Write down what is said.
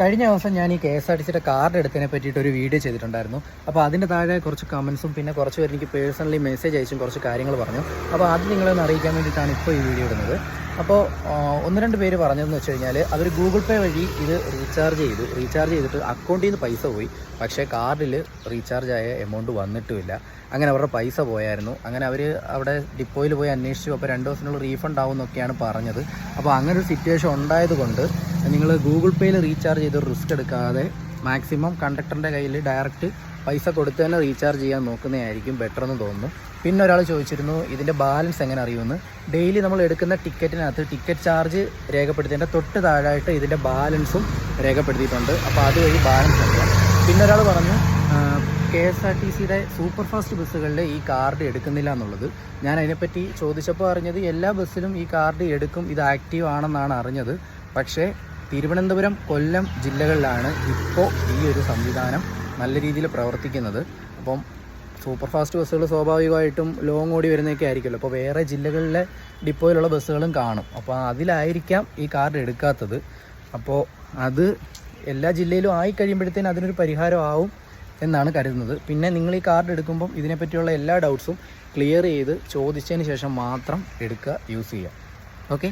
കഴിഞ്ഞ ദിവസം ഞാൻ ഈ കെ എസ് ആർ ടി സിയുടെ കാർഡ് എടുത്തതിനെ പറ്റിയിട്ട് ഒരു വീഡിയോ ചെയ്തിട്ടുണ്ടായിരുന്നു. അപ്പോൾ അതിന്റെ താഴെ കുറച്ച് കമൻസും പിന്നെ കുറച്ച് പേര് എനിക്ക് പേഴ്സണലി മെസ്സേജ് അയച്ചും കുറച്ച് കാര്യങ്ങൾ പറഞ്ഞു. അപ്പോൾ അത് നിങ്ങളെ ഒന്ന് അറിയിക്കാൻ വേണ്ടിയിട്ടാണ് ഇപ്പോൾ ഈ വീഡിയോ ഇടുന്നത്. അപ്പോൾ ഒന്ന് രണ്ട് പേര് പറഞ്ഞതെന്ന് വെച്ച് കഴിഞ്ഞാൽ അവർ ഗൂഗിൾ പേ വഴി ഇത് റീചാർജ് ചെയ്തു. റീചാർജ് ചെയ്തിട്ട് അക്കൗണ്ടിൽ നിന്ന് പൈസ പോയി. പക്ഷേ കാർഡിൽ റീചാർജ് ആയ എമൗണ്ട് വന്നിട്ടുമില്ല. അങ്ങനെ അവരുടെ പൈസ പോയായിരുന്നു. അങ്ങനെ അവർ അവിടെ ഡിപ്പോയിൽ പോയി അന്വേഷിച്ചു. അപ്പോൾ രണ്ട് ദിവസത്തിനുള്ളിൽ റീഫണ്ട് ആവും എന്നൊക്കെയാണ് പറഞ്ഞത്. അപ്പോൾ അങ്ങനെ ഒരു സിറ്റുവേഷൻ ഉണ്ടായതുകൊണ്ട് നിങ്ങൾ ഗൂഗിൾ പേയിൽ റീചാർജ് ചെയ്ത് റിസ്ക് എടുക്കാതെ മാക്സിമം കണ്ടക്ടറിന്റെ കയ്യിൽ ഡയറക്റ്റ് പൈസ കൊടുത്ത് തന്നെ റീചാർജ് ചെയ്യാൻ നോക്കുന്നതായിരിക്കും ബെറ്റർ എന്ന് തോന്നുന്നു. പിന്നെ ഒരാൾ ചോദിച്ചിരുന്നു ഇതിന്റെ ബാലൻസ് എങ്ങനെ അറിയുമെന്ന്? ഡെയിലി നമ്മൾ എടുക്കുന്ന ടിക്കറ്റിനകത്ത് ടിക്കറ്റ് ചാർജ് രേഖപ്പെടുത്തിയതിന്റെ തൊട്ട് താഴായിട്ട് ഇതിന്റെ ബാലൻസും രേഖപ്പെടുത്തിയിട്ടുണ്ട്. അപ്പോൾ അതുവഴി ബാലൻസ് അറിയാം പിന്നെ ഒരാൾ പറഞ്ഞു കെ എസ് ആർ ടി സിയുടെ സൂപ്പർ ഫാസ്റ്റ് ബസ്സുകളിൽ ഈ കാർഡ് എടുക്കുന്നില്ല എന്നുള്ളത്. ഞാൻ അതിനെപ്പറ്റി ചോദിച്ചപ്പോൾ അറിഞ്ഞത് എല്ലാ ബസ്സിലും ഈ കാർഡ് എടുക്കും ഇത് ആക്റ്റീവ് ആണെന്നാണ് അറിഞ്ഞത്. പക്ഷേ തിരുവനന്തപുരം കൊല്ലം ജില്ലകളിലാണ് ഇപ്പോൾ ഈ ഒരു സംവിധാനം നല്ല രീതിയിൽ പ്രവർത്തിക്കുന്നത്. അപ്പം സൂപ്പർ ഫാസ്റ്റ് ബസ്സുകൾ സ്വാഭാവികമായിട്ടും ലോങ് ഓടി വരുന്നതൊക്കെ ആയിരിക്കുമല്ലോ. അപ്പോൾ വേറെ ജില്ലകളിലെ ഡിപ്പോയിലുള്ള ബസ്സുകളും കാണും. അപ്പോൾ അതിലായിരിക്കാം ഈ കാർഡ് എടുക്കാത്തത്. അപ്പോൾ അത് എല്ലാ ജില്ലയിലും ആയി കഴിയുമ്പോഴത്തേനും അതിനൊരു പരിഹാരമാവും എന്നാണ് കരുതുന്നത്. പിന്നെ നിങ്ങൾ ഈ കാർഡ് എടുക്കുമ്പം ഇതിനെപ്പറ്റിയുള്ള എല്ലാ ഡൗട്ട്സും ക്ലിയർ ചെയ്ത് ചോദിച്ചതിന് ശേഷം മാത്രം എടുക്കുക യൂസ് ചെയ്യുക. ഓക്കെ